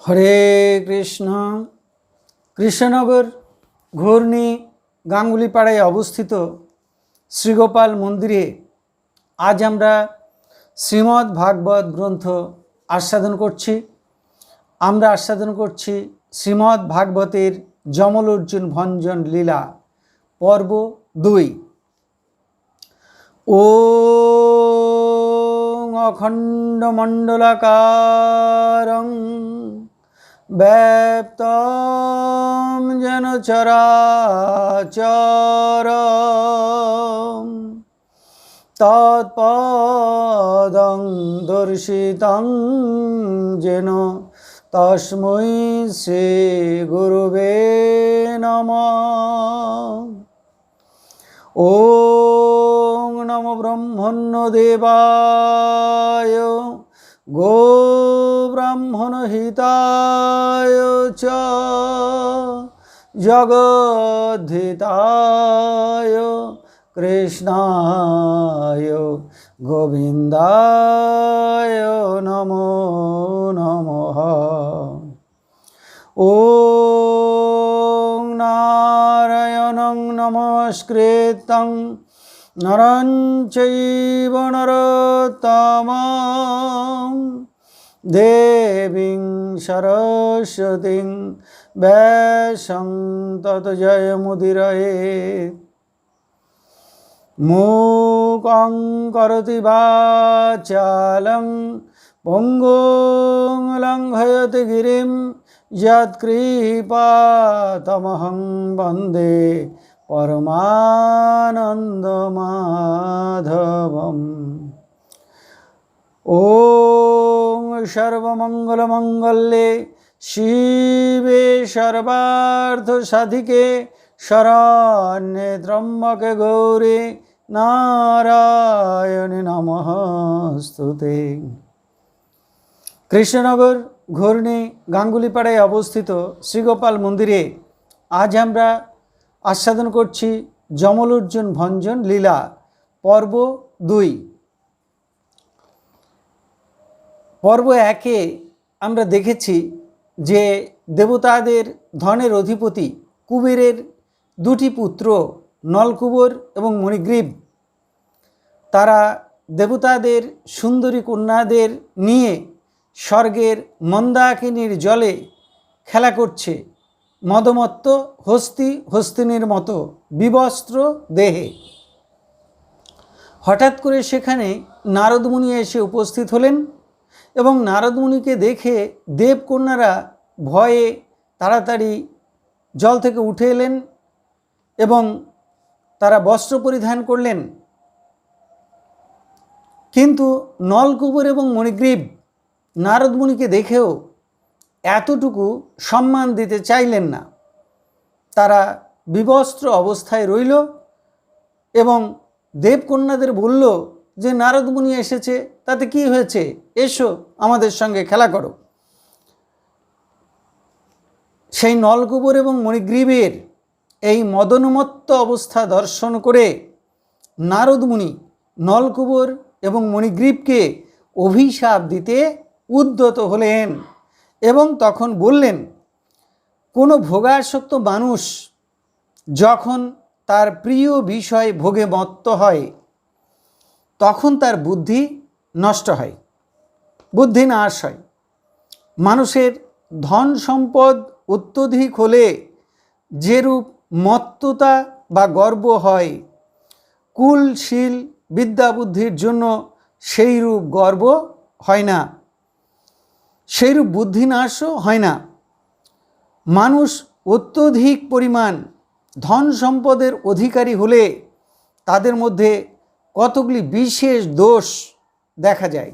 হরে কৃষ্ণ। কৃষ্ণনগর ঘূর্ণি গাঙ্গুলিপাড়ায় অবস্থিত শ্রীগোপাল মন্দিরে আজ আমরা শ্রীমদ্ ভাগবত গ্রন্থ আস্বাদন করছি। আমরা আস্বাদন করছি শ্রীমদ্ ভাগবতের যমল অর্জুন ভঞ্জন লীলা পর্ব দুই। ও অখণ্ডমণ্ডলাকারং ব্যপ্তম যেন চরাচর। তৎপদং দর্শিতং যেন তস্মৈ শ্রী গুরুবে নম। ও নম ব্রহ্মণ্য দেবায়। গো ব্রাহ্মণহিতায় চ জগদ্ধিতায় কৃষ্ণায় গোবিন্দায় নমো নম ও নারায়ণং নমস্কৃতং নরঞ্চৈব নরতমা দেবীং সরস্বতীং ব্যাসং তত জয় মুদিরয়ে মুকং করতি বাচালং পঙ্গুং লঙ্ঘয়তি গিরিম যৎকৃপাতমহং বন্দে পরমানন্দমাধবম ও সর্বমঙ্গলমঙ্গলে শিবে সর্বার্থ সাধিকে শরণে ত্রম্বকে গৌরে নারায়ণে নমস্তুতে কৃষ্ণনগর ঘূর্ণি গাঙ্গুলিপাড়ায় অবস্থিত শ্রীগোপাল মন্দিরে আজ আমরা আস্বাদন করছি যমলর্জুন ভঞ্জন লীলা, পর্ব দুই। পর্ব একে আমরা দেখেছি যে দেবতাদের ধনের অধিপতি কুবেরের দুটি পুত্র নলকুবর এবং মণিগ্রীব। তারা দেবতাদের সুন্দরী কন্যাদের নিয়ে স্বর্গের মন্দাকিনীর জলে খেলা করছে, মদমত্ত হস্তি হস্তিনীর মতো বিবস্ত্র দেহে। হঠাৎ করে সেখানে নারদমুনি এসে উপস্থিত হলেন। এবং নারদমুনিকে দেখে দেবকন্যারা ভয়ে তাড়াতাড়ি জল থেকে উঠে এলেন এবং তারা বস্ত্র পরিধান করলেন। কিন্তু নলকুবর এবং মণিগ্রীব নারদমুনিকে দেখেও এতটুকু সম্মান দিতে চাইলেন না। তারা বিবস্ত্র অবস্থায় রইল এবং দেবকন্যাদের বলল যে নারদমুনি এসেছে, তাতে কি হয়েছে? এসো আমাদের সঙ্গে খেলা করো। সেই নলকুবর এবং মণিগ্রীবের এই মদনমত্ত অবস্থা দর্শন করে নারদমুনি নলকুবর এবং মণিগ্রীবকে অভিশাপ দিতে উদ্যত হলেন এবং তখন বললেন, কোনো ভোগাসক্ত মানুষ যখন তার প্রিয় বিষয় ভোগে মত্ত হয় তখন তার বুদ্ধি নষ্ট হয়, বুদ্ধি নাশ হয়। মানুষের ধন সম্পদ অত্যধিক হলে যেরূপ মত্ততা বা গর্ব হয় কুলশীল বিদ্যা বুদ্ধির জন্য সেই রূপ গর্ব হয় না, সেইরূপ বুদ্ধিনাশও হয় না। মানুষ অত্যধিক পরিমাণ ধন সম্পদের অধিকারী হলে তাদের মধ্যে কতগুলি বিশেষ দোষ দেখা যায়?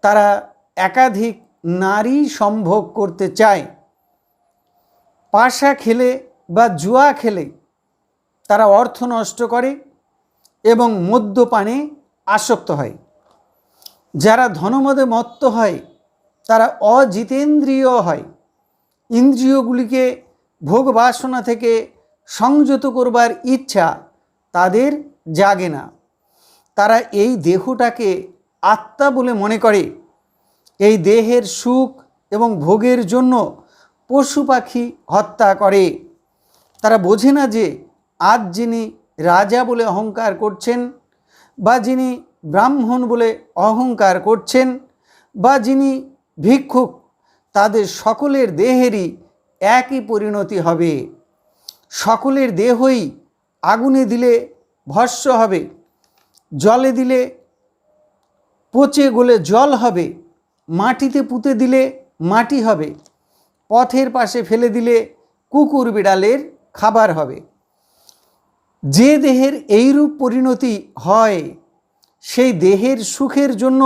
তারা একাধিক নারী সম্ভোগ করতে চায়। পাশা খেলে বা জুয়া খেলে তারা অর্থ নষ্ট করে এবং মদ্যপানে আসক্ত হয়। যারা ধনমদে মত্ত হয়, তারা অজিতেন্দ্রিয় হয়। ইন্দ্রিয়গুলিকে ভোগ বাসনা থেকে সংযত করবার ইচ্ছা তাদের জাগে না। তারা এই দেহটাকে আত্মা বলে মনে করে। এই দেহের সুখ এবং ভোগের জন্য পশু পাখি হত্যা করে। তারা বোঝে না যে আজ যিনি রাজা বলে অহংকার করছেন বা যিনি ব্রাহ্মণ বলে অহংকার করছেন বা যিনি ভিক্ষুক, তাদের সকলের দেহেরই একই পরিণতি হবে। সকলের দেহই আগুনে দিলে ভস্য হবে। জলে দিলে পচে গলে জল হবে, মাটিতে পুঁতে দিলে মাটি হবে, পথের পাশে ফেলে দিলে কুকুর বিড়ালের খাবার হবে। যে দেহের এইরূপ পরিণতি হয়, সেই দেহের সুখের জন্য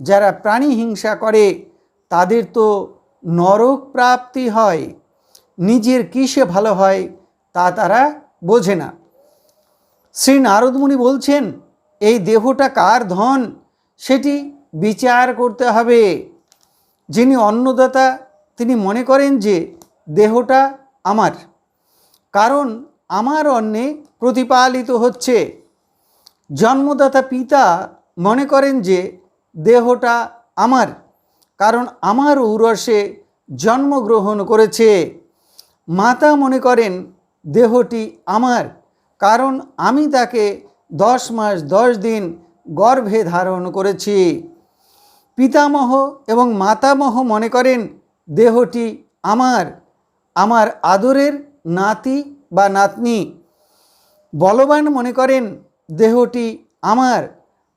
যারা প্রাণী হিংসা করে, তাদের তো নরক প্রাপ্তি হয়, নিজের কিসে ভালো হয় তা তারা বোঝে না। শ্রী নারদমুনি বলছেন এই দেহটা কার ধন? সেটি বিচার করতে হবে। যিনি অন্নদাতা, তিনি মনে করেন যে দেহটা আমার, কারণ আমার অন্নে প্রতিপালিত হচ্ছে। জন্মদাতা পিতা মনে করেন যে দেহটা আমার, কারণ আমার ঔরসে জন্মগ্রহণ করেছে। মাতা মনে করেন দেহটি আমার, কারণ আমি তাকে দশ মাস, দশ দিন গর্ভে ধারণ করেছি। পিতামহ এবং মাতামহ মনে করেন, দেহটি আমার আমার আদরের নাতি বা নাতনি। বলবান মনে করেন, দেহটি আমার,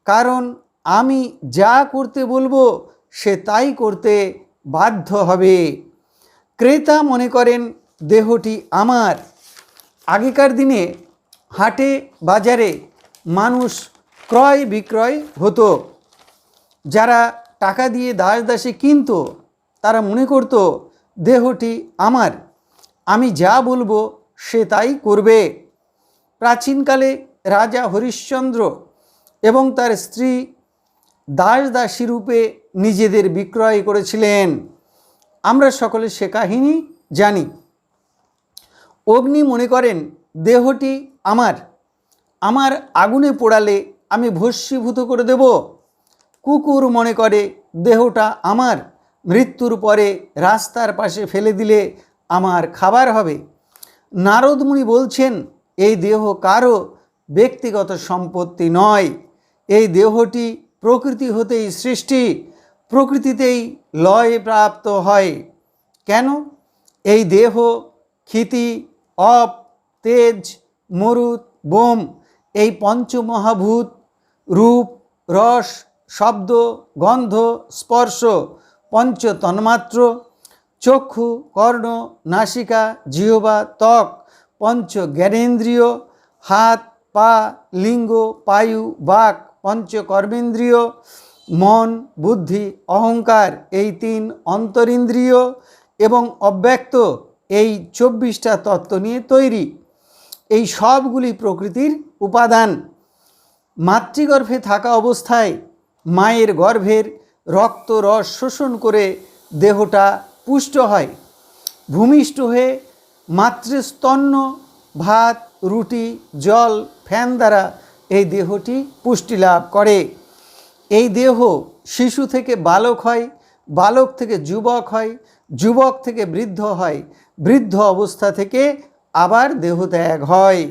কারণ আমি যা করতে বলব, সে তাই করতে বাধ্য হবে। ক্রেতা মনে করেন, দেহটি আমার। আগেকার দিনে হাটে, বাজারে মানুষ ক্রয় বিক্রয় হতো। যারা টাকা দিয়ে দাস দাসে কিনতো, তারা মনে করত, দেহটি আমার, আমি যা বলব সে তাই করবে। প্রাচীনকালে রাজা হরিশ্চন্দ্র এবং তার স্ত্রী দাস দাসী রূপে নিজেদের বিক্রয় করেছিলেন। আমরা সকলে সে কাহিনী জানি। অগ্নি মনে করেন, দেহটি আমার আমার আগুনে পোড়ালে আমি ভস্মীভূত করে দেব। কুকুর মনে করে, দেহটা আমার। মৃত্যুর পরে রাস্তার পাশে ফেলে দিলে আমার খাবার হবে। নারদমুনি বলছেন, এই দেহ কারও? ব্যক্তিগত সম্পত্তি নয়। এই দেহটি প্রকৃতি হতেই সৃষ্টি। প্রকৃতিতেই লয় প্রাপ্ত হয়। কেন? এই দেহ ক্ষিতি, অপ, তেজ মরুত বোম এই পঞ্চমহাভূত রূপ, রস, শব্দ, গন্ধ, স্পর্শ, পঞ্চ তন্মাত্র, চক্ষু, কর্ণ, নাসিকা, জিহবা, ত্বক, পঞ্চ জ্ঞানেন্দ্রিয়, হাত, পা, লিঙ্গ পায়ু বাক, পঞ্চ কর্মেন্দ্রিয়, মন, বুদ্ধি, অহংকার এই তিন অন্তরিন্দ্রিয় এবং অব্যক্ত এই চব্বিশটা তত্ত্ব নিয়ে তৈরি। এই সবগুলি প্রকৃতির উপাদান। মাতৃগর্ভে থাকা অবস্থায় মায়ের গর্ভের রক্ত রস শোষণ করে দেহটা পুষ্ট হয়। ভূমিষ্ঠ হয়ে মাতৃস্তন্য ভাত, রুটি, জল, ফ্যান দ্বারা এই দেহটি পুষ্টি লাভ করে। এই দেহ শিশু থেকে বালক হয়, বালক থেকে যুবক হয়, যুবক থেকে বৃদ্ধ হয়, বৃদ্ধ অবস্থা থেকে আবার দেহ ত্যাগ হয়।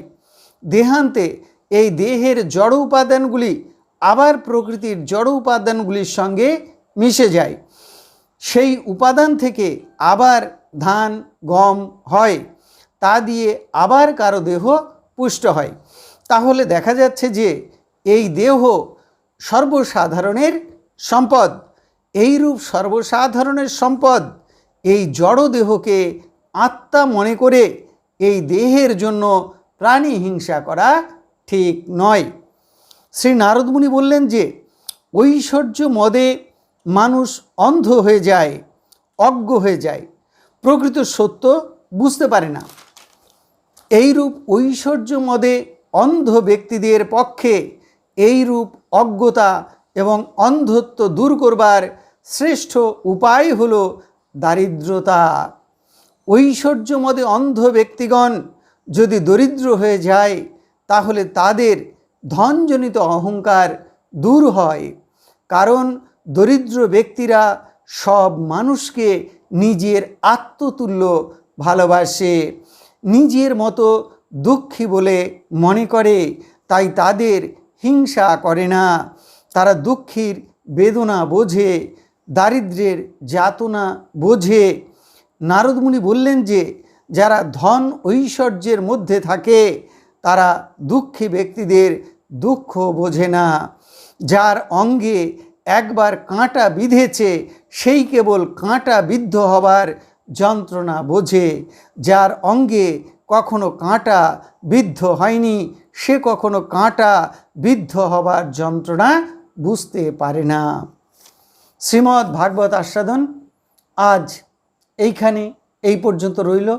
দেহান্তে এই দেহের জড় উপাদানগুলি আবার প্রকৃতির জড় উপাদানগুলির সঙ্গে মিশে যায়। সেই উপাদান থেকে আবার ধান, গম হয়, তা দিয়ে আবার কারও দেহ পুষ্ট হয়। তাহলে দেখা যাচ্ছে যে এই দেহ সর্বসাধারণের সম্পদ। এইরূপ সর্বসাধারণের সম্পদ এই জড় দেহকে আত্মা মনে করে এই দেহের জন্য প্রাণী হিংসা করা ঠিক নয়। শ্রী নারদমুনি বললেন যে, ঐশ্বর্য মদে মানুষ অন্ধ হয়ে যায়, অজ্ঞ হয়ে যায়। প্রকৃত সত্য বুঝতে পারে না। এইরূপ ঐশ্বর্য মদে অন্ধ ব্যক্তিদের পক্ষে এইরূপ অজ্ঞতা এবং অন্ধত্ব দূর করবার শ্রেষ্ঠ উপায় হল দারিদ্রতা। ঐশ্বর্য মদে অন্ধ ব্যক্তিগণ যদি দরিদ্র হয়ে যায়, তাহলে তাদের ধনজনিত অহংকার দূর হয়। কারণ দরিদ্র ব্যক্তিরা সব মানুষকে নিজের আত্মতুল্য ভালোবাসে, নিজের মতো দুঃখী বলে মনে করে, তাই তাদের হিংসা করে না। তারা দুঃখীর বেদনা বোঝে দারিদ্র্যের যাতনা বোঝে নারদমুনি বললেন যে, যারা ধন ঐশ্বর্যের মধ্যে থাকে, তারা দুঃখী ব্যক্তিদের দুঃখ বোঝে না। যার অঙ্গে একবার কাঁটা বিঁধেছে, সেই কেবল কাঁটা বিদ্ধ হবার যন্ত্রণা বোঝে। যার অঙ্গে কখনো কাঁটা বিদ্ধ হয়নি, সে কখনো কাঁটা বিদ্ধ হবার যন্ত্রণা বুঝতে পারে না। শ্রীমদ্ ভাগবত আস্বাদন, আজ এইখানে এই পর্যন্ত রইল।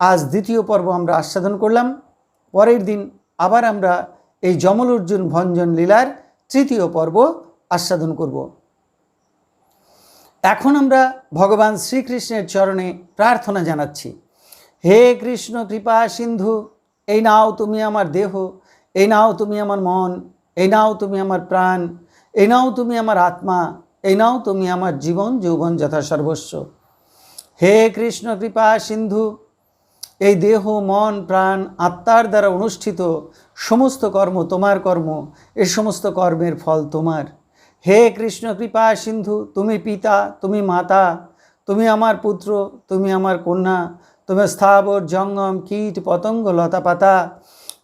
আজ দ্বিতীয় পর্ব আমরা আস্বাদন করলাম। পরের দিন আবার আমরা এই যমল অর্জুন ভঞ্জন লীলার তৃতীয় পর্ব আস্বাদন করব। এখন আমরা ভগবান শ্রীকৃষ্ণের চরণে প্রার্থনা জানাচ্ছি। হে কৃষ্ণ, কৃপা, সিন্ধু, এই নাও তুমি আমার দেহ, এই নাও তুমি আমার মন, এই নাও তুমি আমার প্রাণ, এই নাও তুমি আমার আত্মা, এই নাও তুমি আমার জীবন, যৌবন যথা সর্বস্ব হে কৃষ্ণ কৃপা সিন্ধু, এই দেহ, মন, প্রাণ, আত্মার দ্বারা অনুষ্ঠিত সমস্ত কর্ম তোমার কর্ম, এ সমস্ত কর্মের ফল তোমার। হে কৃষ্ণ কৃপা সিন্ধু, তুমি পিতা, তুমি মাতা, তুমি আমার পুত্র, তুমি আমার কন্যা, তুমি স্থাবর, জঙ্গম, কীট, পতঙ্গ, লতা পাতা,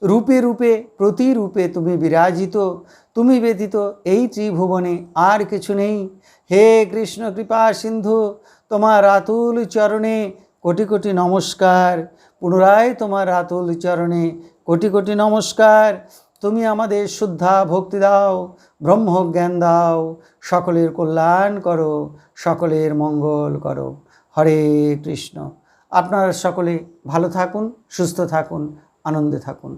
রূপে রূপে, প্রতিরূপে তুমি বিরাজিত, তুমি ব্যতীত এই ত্রিভুবনে আর কিছু নেই। হে কৃষ্ণ কৃপা সিন্ধু তোমার আতুল চরণে কোটি কোটি নমস্কার। পুনরায় তোমার আতুল চরণে কোটি কোটি নমস্কার। তুমি আমাদের শুদ্ধা ভক্তি দাও, ব্রহ্মজ্ঞান দাও। সকলের কল্যাণ করো, সকলের মঙ্গল করো। হরে কৃষ্ণ। আপনারা সকলে ভালো থাকুন, সুস্থ থাকুন, আনন্দে থাকুন।